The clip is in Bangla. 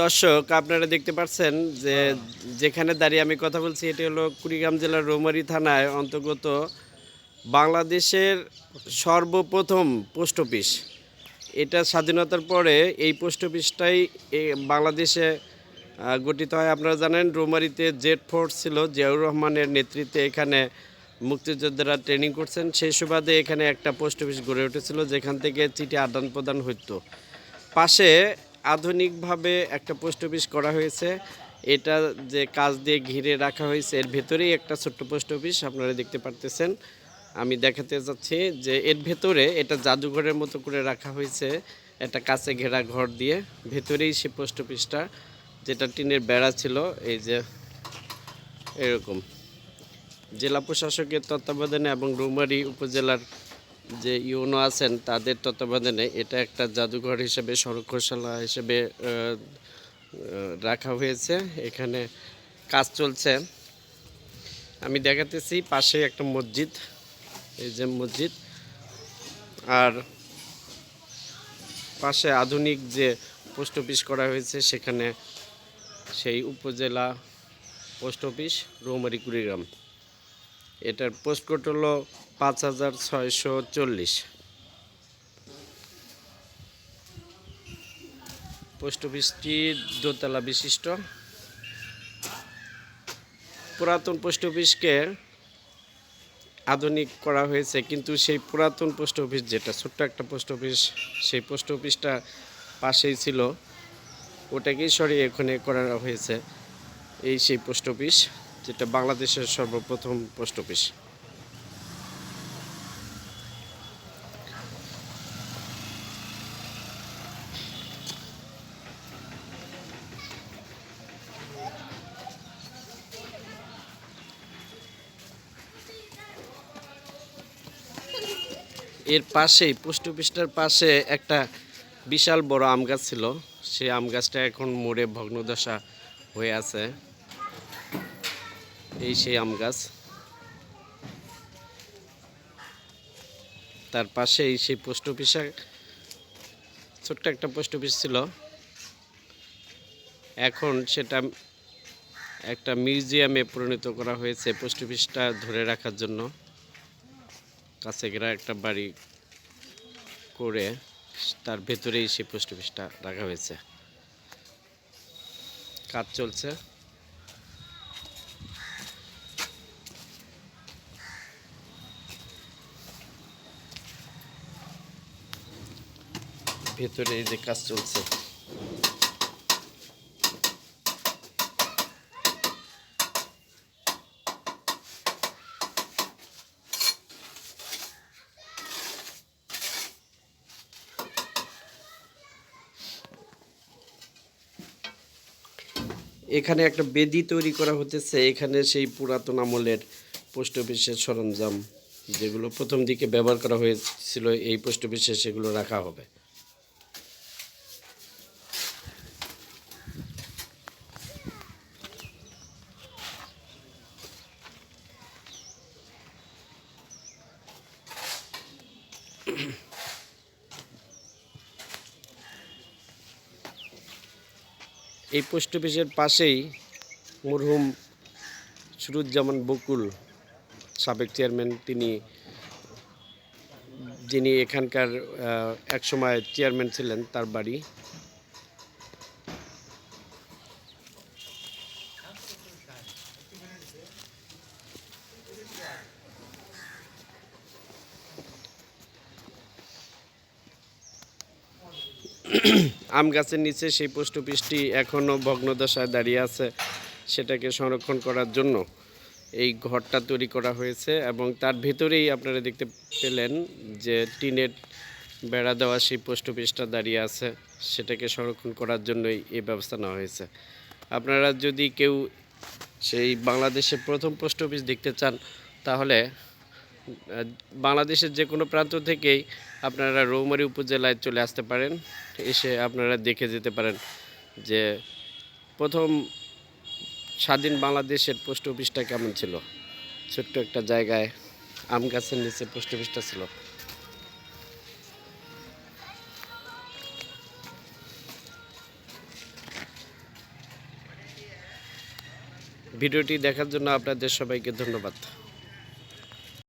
দর্শক, আপনারা দেখতে পাচ্ছেন যে যেখানে দাঁড়িয়ে আমি কথা বলছি, এটি হলো কুড়িগ্রাম জেলার রৌমারী থানায় অন্তর্গত বাংলাদেশের সর্বপ্রথম পোস্ট অফিস। এটা স্বাধীনতার পরে এই পোস্ট অফিসটাই বাংলাদেশে গঠিত হয়। আপনারা জানেন, রৌমারিতে জেট ফোর্স ছিল, জিয়াউর রহমানের নেতৃত্বে এখানে মুক্তিযোদ্ধারা ট্রেনিং করছেন। সেই সুবাদে এখানে একটা পোস্ট অফিস গড়ে উঠেছিল, যেখান থেকে চিঠি আদান প্রদান হতো পাশে আধুনিকভাবে একটা পোস্ট অফিস করা হয়েছে। এটা যে কাজ দিয়ে ঘিরে রাখা হয়েছে, এর ভেতরেই একটা ছোট্ট পোস্ট অফিস আপনারা দেখতে পারতেছেন। আমি দেখাতে যাচ্ছি যে এর ভেতরে এটা জাদুঘরের মতো করে রাখা হয়েছে, একটা কাছে ঘেরা ঘর দিয়ে। ভেতরেই সে পোস্ট অফিসটা, যেটা টিনের বেড়া ছিল, এই যে এরকম। জেলা প্রশাসকের তত্ত্বাবধানে এবং রৌমারী উপজেলার যে ইউনো আছেন, তাদের তত্ত্বাবধানে এটা একটা জাদুঘর হিসেবে সংরক্ষণশালা হিসেবে রাখা হয়েছে। এখানে কাজ চলছে। আমি দেখাতেছি পাশে একটা মসজিদ। এই যে মসজিদ। আর পাশে আধুনিক যে পোস্ট অফিস করা হয়েছে, সেখানে সেই উপজেলা পোস্ট অফিস, রৌমারী কুড়িগ্রাম। এটার পোস্ট কোড হলো পাঁচ হাজার ছয়শো চল্লিশ। পোস্ট অফিসটি দোতলা বিশিষ্ট। পুরাতন পোস্ট অফিসকে আধুনিক করা হয়েছে, কিন্তু সেই পুরাতন পোস্ট অফিস যেটা, ছোট্ট একটা পোস্ট অফিস সেই পোস্ট অফিসটা পাশেই ছিল। ওটাকেই সরিয়ে এখানে করা হয়েছে, এই সেই পোস্ট অফিস যেটা বাংলাদেশের সর্বপ্রথম পোস্ট অফিস। এর পাশেই, পোস্ট অফিসটার পাশে একটা বিশাল বড় আম গাছ ছিল। সেই আম গাছটা এখন মোড়ে ভগ্নদশা হয়ে আছে। এই সেই আম গাছ। তার পাশেই সেই পোস্ট অফিসে ছোট্ট একটা পোস্ট অফিস ছিল। এখন সেটা একটা মিউজিয়ামে পরিণত করা হয়েছে পোস্ট অফিসটা ধরে রাখার জন্য। কাছে গেরা একটা বাড়ি করে তার ভেতরেই সেই পোস্ট অফিসটা রাখা হয়েছে। কাজ চলছে। ভেতরে যে কাজ চলছে এখানে একটা বেদি তৈরি করা হতেছে, এখানে সেই পুরাতন আমলের পোস্ট অফিসের সরঞ্জাম যেগুলো প্রথম দিকে ব্যবহার করা হয়েছিল, এই পোস্ট অফিসে সেগুলো রাখা হবে। এই পোস্ট অফিসের পাশেই মরহুম সুরুজ্জামান বকুল, সাবেক চেয়ারম্যান, তিনি, যিনি এখানকার একসময় চেয়ারম্যান ছিলেন তার বাড়ি। আম গাছের নিচে সেই পোস্ট অফিসটি এখনও ভগ্নদশায় দাঁড়িয়ে আছে সেটাকে সংরক্ষণ করার জন্য এই ঘরটা তৈরি করা হয়েছে এবং তার ভেতরেই আপনারা দেখতে পেলেন যে টিনের বেড়া দেওয়া সেই পোস্ট অফিসটা দাঁড়িয়ে আছে, সেটাকে সংরক্ষণ করার জন্যই এই ব্যবস্থা নেওয়া হয়েছে। আপনারা যদি কেউ সেই বাংলাদেশের প্রথম পোস্ট অফিস দেখতে চান, তাহলে বাংলাদেশের যে কোনো প্রান্ত থেকেই আপনারা রৌমারী উপজেলায় চলে আসতে পারেন। এসে আপনারা দেখে যেতে পারেন যে প্রথম স্বাধীন বাংলাদেশের পোস্ট অফিসটা কেমন ছিল। ছোট্ট একটা জায়গায় আম গাছের নিচে পোস্ট অফিসটা ছিল। ভিডিওটি দেখার জন্য আপনাদের সবাইকে ধন্যবাদ।